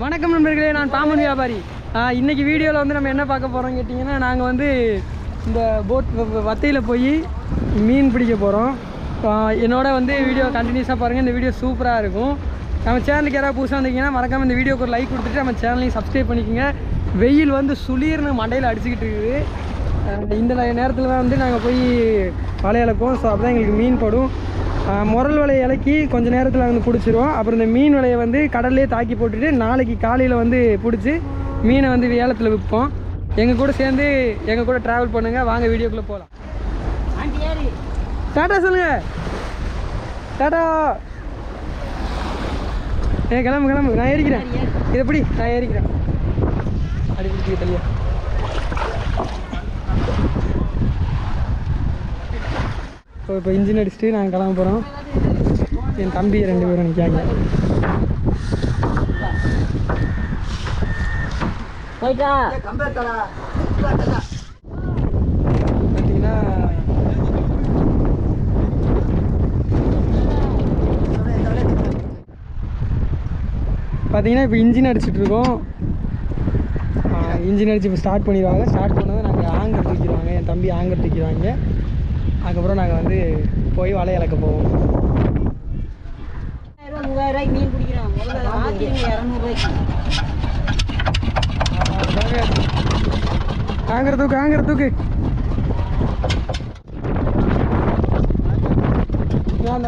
வணக்கம் நண்பர்களே நான் பாமன் வியாபாரி. இன்றைக்கி வீடியோவில் வந்து நம்ம என்ன பார்க்க போகிறோம் கேட்டிங்கன்னா நாங்கள் வந்து இந்த போட் வத்தையில் போய் மீன் பிடிக்க போகிறோம் என்னோட வந்து வீடியோ கண்டினியூஸாக பாருங்கள் இந்த வீடியோ சூப்பராக இருக்கும். நம்ம சேனலுக்கு யாராவது புதுசாக வந்தீங்கன்னா மறக்காமல் இந்த வீடியோக்கு ஒரு லைக் கொடுத்துட்டு நம்ம சேனலையும் சப்ஸ்கிரைப் பண்ணிக்கோங்க. வெயில் வந்து சுளீர்னு மண்டையில் அடிச்சுக்கிட்டு இருக்குது. இந்த நேரத்தில் தான் வந்து நாங்கள் போய் வலை இழப்போம் ஸோ அப்போ தான் எங்களுக்கு மீன் படும். முரல் வலையை இலக்கி கொஞ்ச நேரத்தில் வந்து பிடிச்சிருவோம் அப்புறம் இந்த மீன் வலையை வந்து கடல்லே தாக்கி போட்டுட்டு நாளைக்கு காலையில் வந்து பிடிச்சி மீனை வந்து ஏலத்தில் விற்போம் எங்கள் கூட சேர்ந்து எங்கள் கூட ட்ராவல் பண்ணுங்கள் வாங்க வீடியோக்குள்ளே போகலாம் டாட்டா சொல்லுங்க. டாட்டா ஏ கிளம்பு கிளம்பு. நான் ஏறிக்கிறேன். இதை எப்படி நான் ஏறிக்கிறேன். அடி பிடிச்சி தள்ளியா. ஸோ இப்போ இன்ஜின் அடிச்சுட்டு நாங்கள் கிளம்ப போகிறோம் என் தம்பி ரெண்டு பேரும் நிற்காங்க பார்த்தீங்கன்னா பார்த்தீங்கன்னா இப்போ இன்ஜின் அடிச்சிட்டு இருக்கோம். இன்ஜின் அடிச்சு இப்போ ஸ்டார்ட் பண்ணிடுவாங்க. ஸ்டார்ட் பண்ணதும் நாங்கள் ஆங்கர் தூக்கிடுவாங்க. என் தம்பி ஆங்கர் தூக்கிடுவாங்க. அதுக்கப்புறம் நாங்கள் வந்து போய் வலை இழக்க போவோம். மூவாயிரம் மீன் இரநூறுவாய்க்கு. ஆங்கர் தூக்கு ஆங்கர் தூக்கு.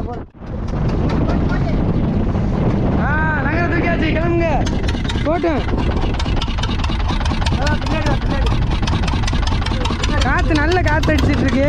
போறேன். ஆ நகர தூக்கியாச்சு கிளம்புங்க. போட்டும். காத்து நல்ல காத்து அடிச்சிட்டு இருக்கு.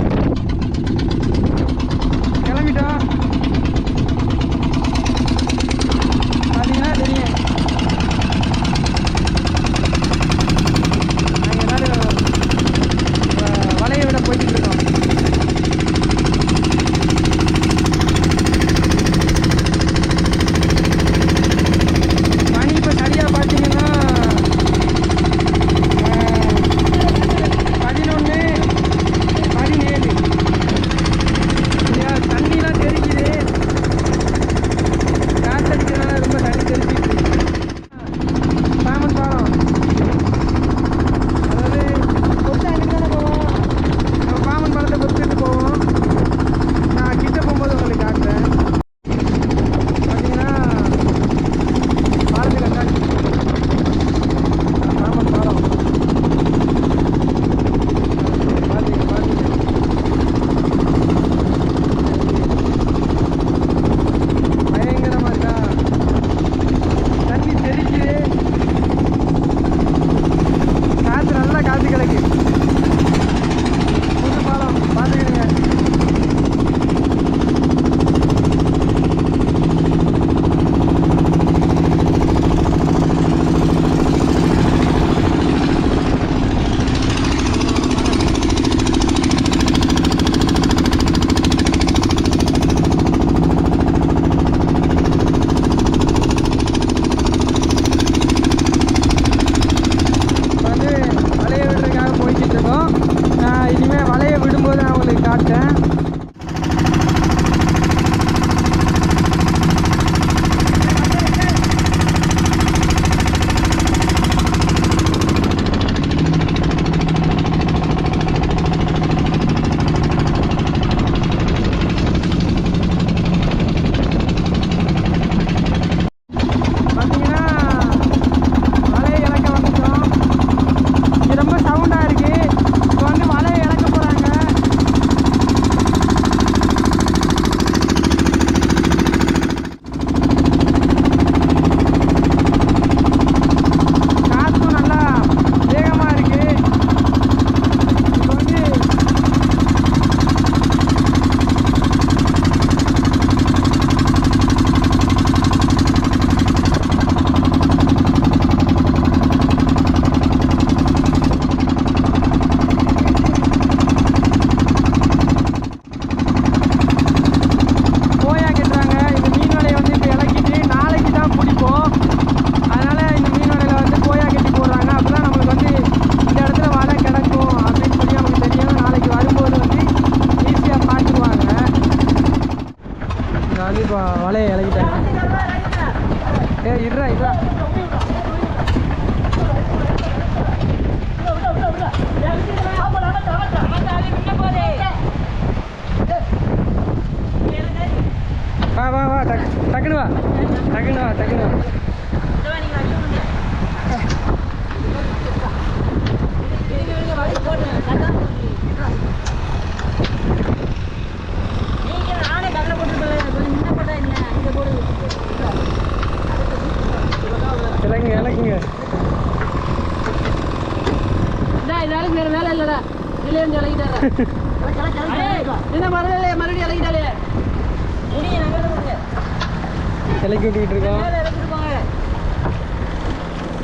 வலையை இழகிட்டாங்க ஏ இருடா இருடா வா வா வா டக் டக்குனு வா. டக்குனு வா டக்குனு வா. இலக்குங்க இலக்குங்க வேற வேலை இல்லடா. இல்லையே இறங்கிட்டாரா. என்ன மறுபடியும் மறுபடியும் இறங்கிட்டாலே. இலக்கி விட்டுக்கிட்டு இருக்கோம்.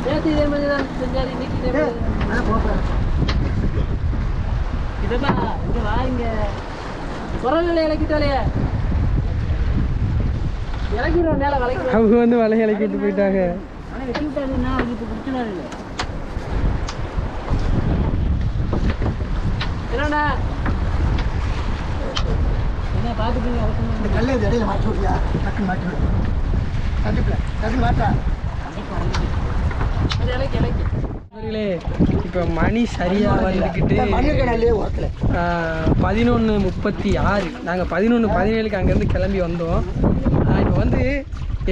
நேற்று இதே மாதிரி தான் செஞ்சாரு இன்னைக்கு இதே மாதிரி இதெல்லாம் இங்க வாங்க குரல் இறக்கிட்டாலே. இறக்கிடுவோம் மேலே வளைக்கிறோம். அவங்க வந்து வலை இலக்கி விட்டு போயிட்டாங்க. வெட்டி விட்டாருன்னா அவருக்கு இப்போ பிடிச்சிடாரு இல்லை. என்னடா? என்ன அவசரம்? கல்லை இடையில மாட்டி விட்டியா டக்குன்னு மாட்டி விடு. கண்டிப்பில் டக்குன்னு மாட்டா. இப்போ மணி சரியாக வந்துக்கிட்டு பதினொன்று முப்பத்தி ஆறு. நாங்கள் பதினொன்று பதினேழுக்கு அங்கேருந்து கிளம்பி வந்தோம். இப்போ வந்து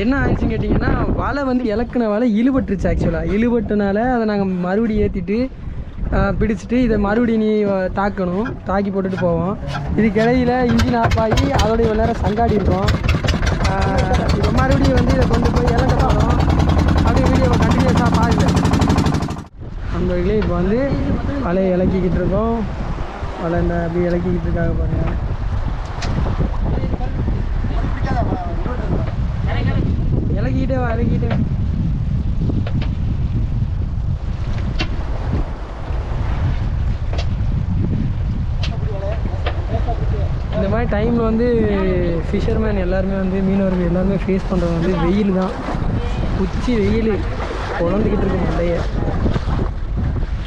என்ன ஆயிடுச்சுன்னு கேட்டிங்கன்னா வலை வந்து இலக்குன வலை இழுபட்டுருச்சு ஆக்சுவலாக இழுபட்டுனால அதை நாங்கள் மறுபடியும் ஏற்றிட்டு பிடிச்சிட்டு இதை மறுபடியும் நீ தாக்கணும். தாக்கி போட்டுட்டு போவோம். இதுக்கு இடையில இன்ஜின் ஆஃப் ஆகி அதோடைய இவ்வளோ நேரம் சங்காடி இருக்கோம். இப்போ மறுபடியும் வந்து இதை கொண்டு போய் இலக்க போகிறோம் அப்படியே வீடியோவை கண்டினியூஸாக பாருங்க. நண்பர்களே இப்போ வந்து வலையை இலக்கிக்கிட்டு இருக்கோம். வலை இந்த அப்படியே இலக்கிக்கிட்டு இருக்காங்க பாருங்கள் இலக்கிக்கிட்டே வா இந்த மாதிரி டைமில் வந்து ஃபிஷர்மேன் எல்லாருமே வந்து மீனவர்கள் எல்லாருமே ஃபேஸ் பண்ணுறது வந்து வெயில் தான். உச்சி வெயில். குழந்துக்கிட்டு இருக்கு மண்டைய.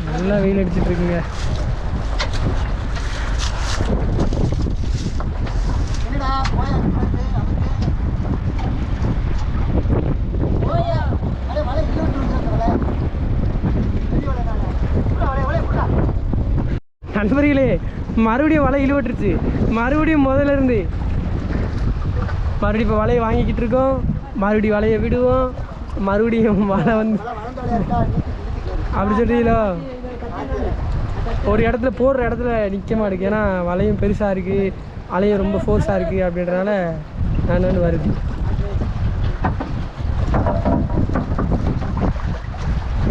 நல்லா வெயில் அடிச்சிட்டு இருக்குங்க என்னடா போயா அடே மலை இல்லை வலை பெரிய வலை தானே புடா வலை வலை புடா நண்பர்களே மறுபடியும் வலை இழுவட்டுருச்சு மறுபடியும் முதல்ல இருந்து மறுபடியும் இப்போ வலையை வாங்கிக்கிட்டு இருக்கோம். மறுபடியும் வலையை விடுவோம். மறுபடியும் வலை வந்து அப்படி சொல்றீங்களோ? ஒரு இடத்துல போடுற இடத்துல நிற்க மாட்டேங்குது. ஏன்னா வலையும் பெருசாக இருக்குது வலையும் ரொம்ப ஃபோர்ஸாக இருக்குது அப்படின்றனால நான் வருது.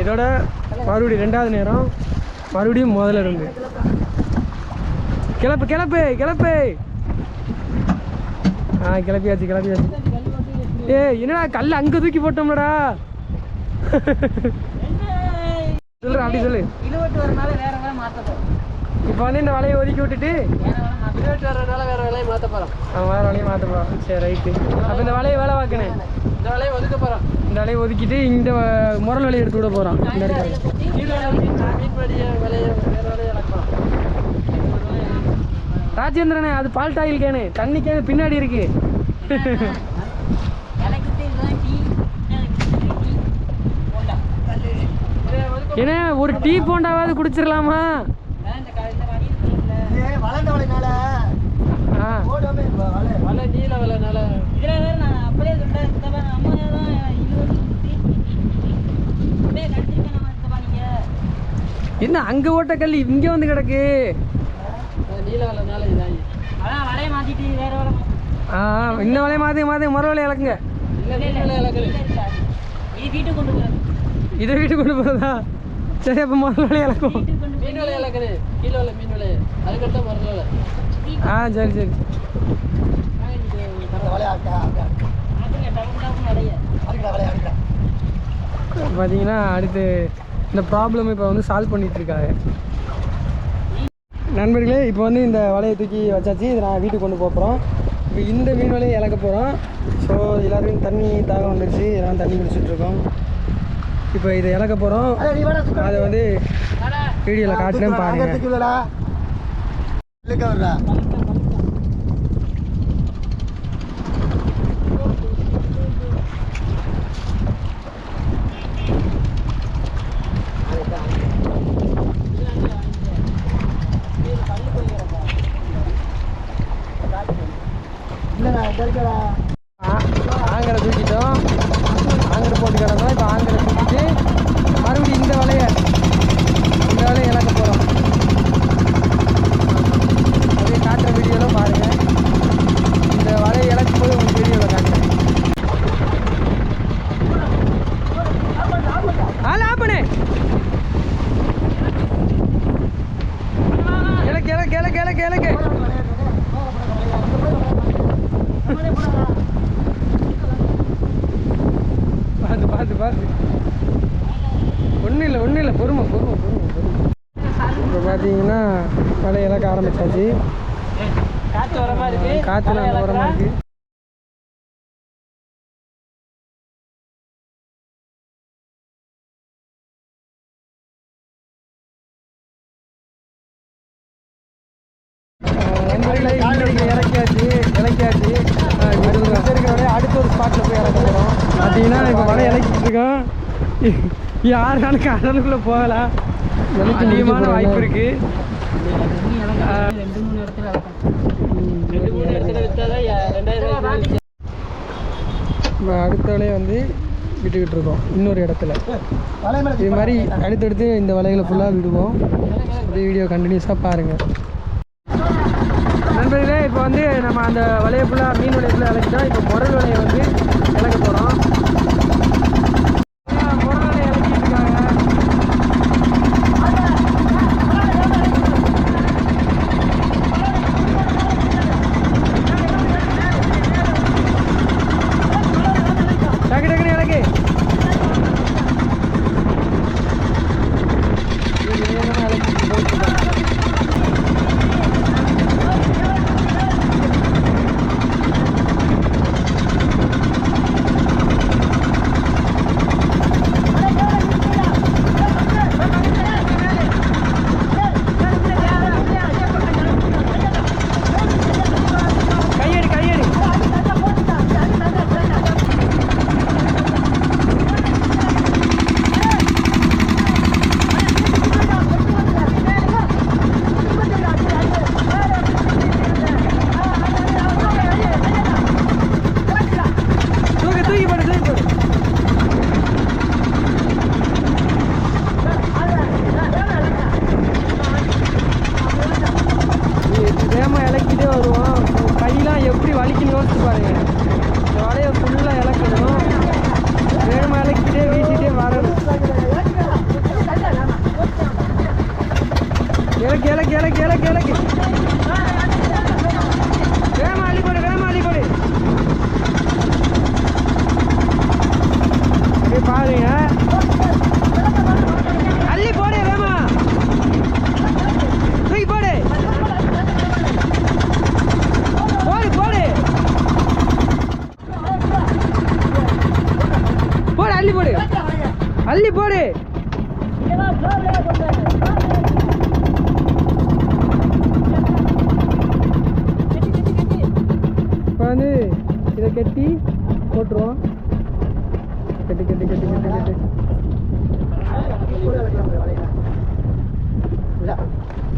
இதோட மறுபடியும் ரெண்டாவது நேரம். மறுபடியும் முதல்ல இருந்து. கிளப்பு கிளப்பு கிளப்பு ஆ கிளப்பியாச்சு கிளப்பியாச்சு ஏ என்னடா கல் அங்கே தூக்கி போட்டோம்லடா சொல்லு அப்படி சொல்லு இழுவட்டு வரனால வேற இப்போ வந்து இந்த வலையை ஒதுக்கி விட்டுட்டு வேற வேலை இழுவட்டு வர்றதுனால வேற வேலையை மாற்ற போகிறோம் அவன் வேறு வேலையை மாற்ற போகிறான் சரி ரைட்டு அப்போ இந்த வலையை வேலை பார்க்கணும் இந்த வலையை ஒதுக்க போகிறோம் இந்த வலையை ஒதுக்கிட்டு இந்த முரல் வலையை எடுத்து விட போகிறான் இந்த இடத்துல மீன்படிய வேலையை வேற வேலையை இழக்கலாம் ராஜேந்திரனே அது பால் டாயில் கேனு தண்ணி கேனு பின்னாடி இருக்கு. ஏன்னா ஒரு டீ போண்டாவது குடிச்சிடலாமா என்ன அங்க ஓட்ட கல் இங்க வந்து கிடக்கு. ஆ இந்த வலையை மாற்றி மாற்றி முரல் வலையை இழக்குங்க. இது வீட்டுக்கு கொண்டு போகிறது சரி அப்போ முரல் வலையை இழக்கும் ஆ சரி சரி. பார்த்தீங்கன்னா அடுத்து இந்த ப்ராப்ளம் இப்போ வந்து சால்வ் பண்ணிட்டு இருக்காங்க. நண்பர்களே இப்போ வந்து இந்த வலையை தூக்கி வச்சாச்சு. இதை நான் வீட்டுக்கு கொண்டு போக போகிறோம் இப்போ இந்த மீன் வலையை இழக்க போகிறோம் ஸோ எல்லாருக்கும் தண்ணி தாகம் வந்துருச்சு. எல்லாம் தண்ணி குடிச்சிட்டு இருக்கோம். இப்போ இதை இழக்க போகிறோம் அதை வந்து வீடியோவில் காட்டுறேன் பாருங்க தூக்கிலடா இல்லைக்கா வர்றா இல்லைண்ணா இந்த இருக்கிற ஆங்கரை தூக்கிட்டோம் ஆங்கர் போட்டு கிடந்தோம் இப்போ ஆங்கரை தூக்கிட்டு மறுபடியும் இந்த வலைய இந்த வலையை இழக்க போகிறோம் அப்படியே காட்டுற வீடியோவில் பாருங்கள் இந்த வலையை இழக்கும் போது உங்களுக்கு வீடியோவில் காட்டுறேன் ஆள் ஆப்பனே கிழக்கு கிழக்கு கிழக்கு கிழக்கு கிழக்கு பார்த்து பார்த்து பார்த்து ஒன்றும் இல்லை ஒன்றும் இல்லை பொறுமை பொறுமை பொறுமை பொறுமை இப்போ பார்த்தீங்கன்னா வலை இழக்க ஆரம்பிச்சாச்சு. காற்று வர மாதிரி இருக்கு. காற்று நல்ல இறக்கியாச்சு இறக்கியாச்சு. இருக்கிற வரையும் அடுத்த ஒரு ஸ்பாட்டில் போய் இறக்க போகிறோம் பார்த்தீங்கன்னா இப்போ வலை இறக்கிட்டு இருக்கோம். யாருக்கான கடலுக்குள்ளே போகலாம் அதிகமான வாய்ப்பு இருக்குது ரெண்டு மூணு இடத்துல ரெண்டு மூணு இடத்துல ரெண்டாயிரம் இப்போ அடுத்த வலையை வந்து விட்டுக்கிட்டு இருக்கோம் இன்னொரு இடத்துல. இது மாதிரி அடுத்தடுத்து இந்த வலைகளை ஃபுல்லாக விடுவோம். இந்த வீடியோ கண்டினியூஸாக பாருங்கள் நண்பர்களே இப்போ வந்து நம்ம அந்த வலையை ஃபுல்லாக மீன் வலையை ஃபுல்லாக இப்போ முரல் வலையை வந்து இழக்க போகிறோம்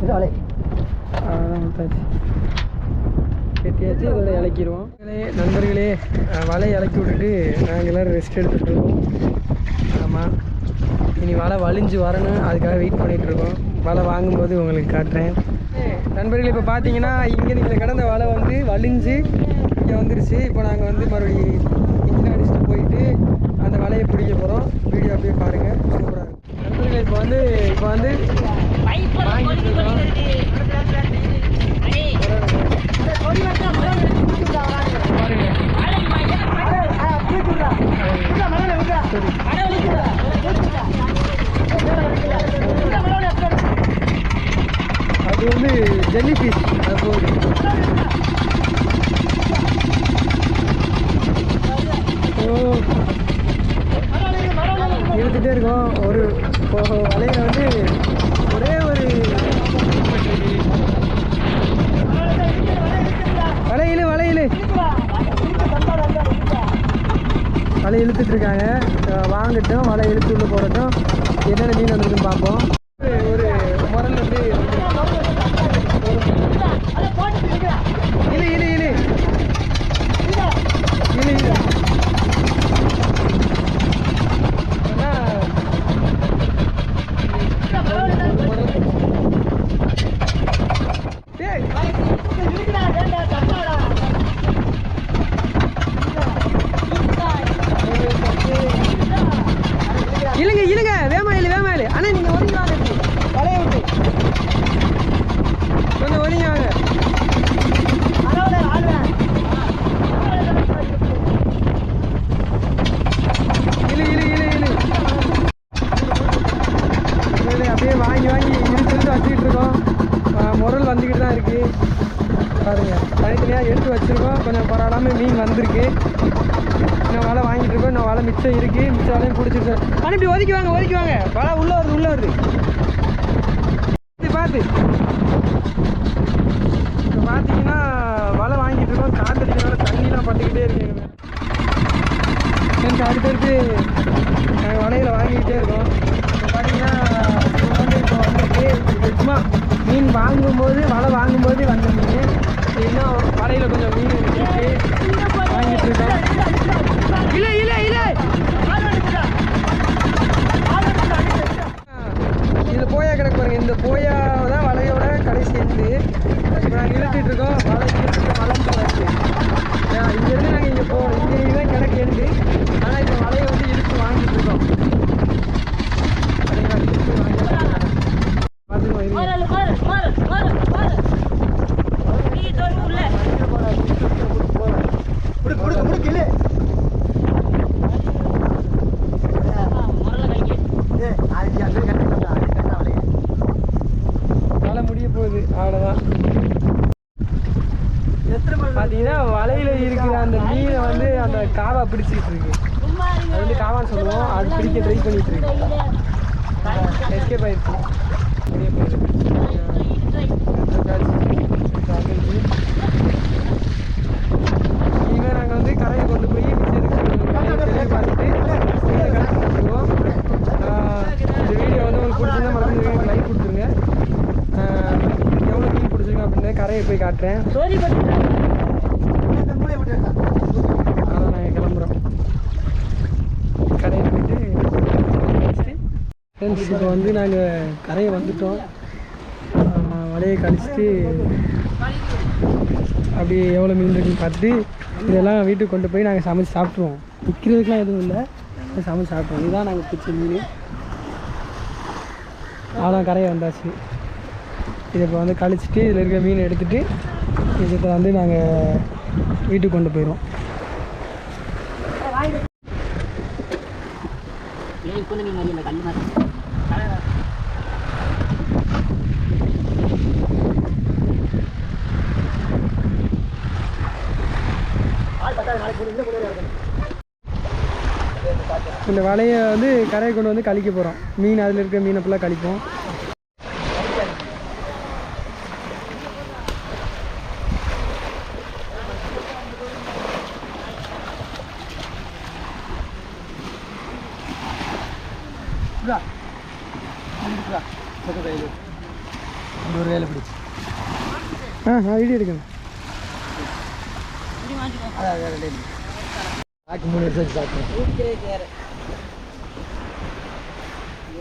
இது வலை அவ்வளோதான் விட்டாச்சு கட்டியாச்சு இதோட இலக்கிடுவோம் நண்பர்களே வலை இலக்கி விட்டுட்டு நாங்கள் எல்லோரும் ரெஸ்ட் எடுத்துகிட்டு இருக்கோம். ஆமாம் இனி வலை வலிஞ்சு வரணும். அதுக்காக வெயிட் பண்ணிகிட்ருக்கோம் வலை வாங்கும்போது உங்களுக்கு காட்டுறேன். நண்பர்கள் இப்போ பார்த்தீங்கன்னா இங்கே நீங்கள் கிடந்த வலை வந்து வலிஞ்சு இங்கே வந்துருச்சு. இப்போ நாங்கள் வந்து மறுபடியும் இன்ஜின் அடிச்சுட்டு போயிட்டு அந்த வலையை பிடிக்க போகிறோம் வீடியோ அப்படியே பாருங்கள் சூப்பராக இருக்கும். நண்பர்கள் இப்போ வந்து இப்போ வந்து வாங்கிட்டு இருக்கோம் அது வந்து ஜெல்லி ஃபிஷ் அது போகுது ஓ இழுத்துட்டே இருக்கோம் ஒரு இப்போ வலையில வந்து ஒரே ஒரு வலையிலு வலையிலு வலை இருக்காங்க. வாங்கட்டும் வலை இழுத்து உள்ளே போடட்டும். என்னென்ன மீன் வந்துருக்குன்னு பார்ப்போம் ஒரு ஒரு முரல் வந்து இழு இழு இழு கொஞ்சம் பரவாயில்லாமல் மீன் வந்திருக்கு இன்னும் வலை வாங்கிட்டு இருக்கோம் இன்னும் வலை மிச்சம் இருக்கு மிச்சம் வலையும் அனுப்பி இப்படி ஒதுக்கி வாங்க ஒதுக்கி வாங்க. வலை உள்ளே வருது உள்ள வருது. பார்த்து இப்போ பார்த்தீங்கன்னா வலை வாங்கிட்டு இருக்கோம். காத்தடிக்கிறனால தண்ணிலாம் பட்டுக்கிட்டே இருக்கு எங்க அடுத்தடுத்து நாங்கள் வலையில் வாங்கிக்கிட்டே இருக்கோம். இப்போ பார்த்தீங்கன்னா இப்போ வந்துட்டு சும்மா மீன் வாங்கும்போது வலை வாங்கும்போது வந்த மீன். இன்னும் வலையில் கொஞ்சம் மீன் வாங்கிட்டு இருக்கோம். இல்லை இல்லை இல்லை இது போயா கிடக்கு பாருங்க இந்த போயா தான் வலையோட கடைசி இருந்து இப்போ நாங்கள் இழுத்துட்டு இருக்கோம். வலை இழுத்துட்டு வளர்ந்து வருது இங்கேருந்து நாங்கள் இங்கே போகணும் இங்கே தான் கிடக்கு எண்டு. ஆனால் இப்போ வலையை வந்து இழுத்து வாங்கிட்டு இருக்கோம். வாங்கிட்டு இருக்கோம். பார்த்துக்கோ இருங்க. மாறு மாறு மாறு மாறு மாறு நீ தோல் உள்ள முடுக்கு முடுக்கு முடுக்கு இல்லை மரல கைக்கு ஏ அது அப்படியே கட்டிக்கலாம் அப்படியே கட்டலாம் அப்படியே வலை முடிய போகுது அவ்வளோதான் எத்தனை மணி பார்த்தீங்கன்னா வலையில் இருக்கிற அந்த மீனை வந்து அந்த காவா பிடிச்சிட்டு இருக்கு சும்மா அது வந்து காவான்னு சொல்லுவோம் அது பிடிக்க ட்ரை பண்ணிட்டு இருக்கு எஸ்கேப் ஆயிடுச்சு வெளியே போயிடுச்சு இனிமேல் நாங்கள் வந்து கரையை கொண்டு போய் மிச்சம் பார்த்துட்டு மீனை கணக்கு பண்ணுவோம் இந்த வீடியோ வந்து உங்களுக்கு பிடிச்சிருந்தா மறந்து லைக் கொடுத்துருங்க ஆஹ் எவ்வளோ மீன் பிடிச்சிருக்கோம் அப்படின்னு கரையை போய் காட்டுறேன். சோரி அதான் நாங்கள் கிளம்புறோம் கரையை போயிட்டு ஃப்ரெண்ட்ஸ் இப்போ வந்து நாங்கள் கரையை வந்துட்டோம். வலையை கழிச்சிட்டு அப்படியே எவ்வளோ மீன் இருக்குன்னு பார்த்துட்டு இதெல்லாம் வீட்டுக்கு கொண்டு போய் நாங்கள் சமைச்சு சாப்பிட்ருவோம் விற்கிறதுக்கெலாம் எதுவும் இல்லை. சமைச்சு சாப்பிட்ருவோம் இதுதான் நாங்கள் பிடிச்ச மீன். அவ்வளோ கரையை வந்தாச்சு. இதை இப்போ வந்து கழிச்சிட்டு இதில் இருக்க மீனை எடுத்துகிட்டு இதை வந்து நாங்கள் வீட்டுக்கு கொண்டு போயிடுவோம் இந்த வலையை வந்து கரையை கொண்டு வந்து கழிக்க போகிறோம் மீன் அதில் இருக்க மீனை ஃபுல்லாக கழிப்போம். ஒரு வேலை பிடிச்சி ஆ ஐடி எடுக்கணும் மூணு வருஷம்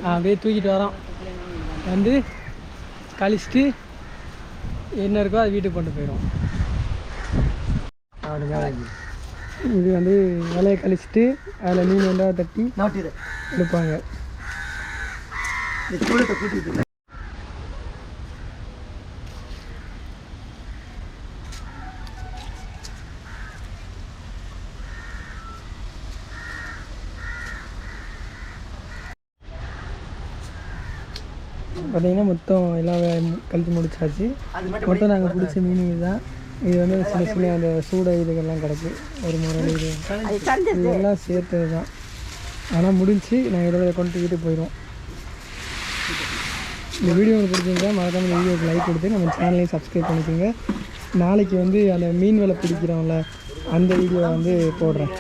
ஆ அப்படியே தூக்கிட்டு வரோம் வந்து கழிச்சிட்டு என்ன இருக்கோ அது வீட்டுக்கு கொண்டு போயிடும் இது வந்து இலையை கழிச்சிட்டு அதில் மீன் வந்தால் தட்டி எடுப்பாங்க இந்த கூலத்தை கூட்டிட்டு பார்த்தீங்கன்னா மொத்தம் எல்லாம் வே- கழிச்சு முடிச்சாச்சு. மொத்தம் நாங்கள் பிடிச்ச மீன் இதுதான். இது வந்து சின்ன சின்ன அந்த சூட இதுகள்லாம் கிடக்கு. ஒரு முறை இது. இதெல்லாம் சேர்த்தது தான் ஆனால் முடிஞ்சு நாங்கள் இதோட கொண்டு வீட்டுக்கு போயிடுவோம். இந்த வீடியோ பிடிச்சிருந்தா மறக்காம இந்த வீடியோக்கு லைக் கொடுத்து நம்ம சேனலையும் சப்ஸ்கிரைப் பண்ணிக்கோங்க. நாளைக்கு வந்து அந்த மீன் வேலை பிடிக்கிறோம்ல அந்த வீடியோவை வந்து போடுறேன்.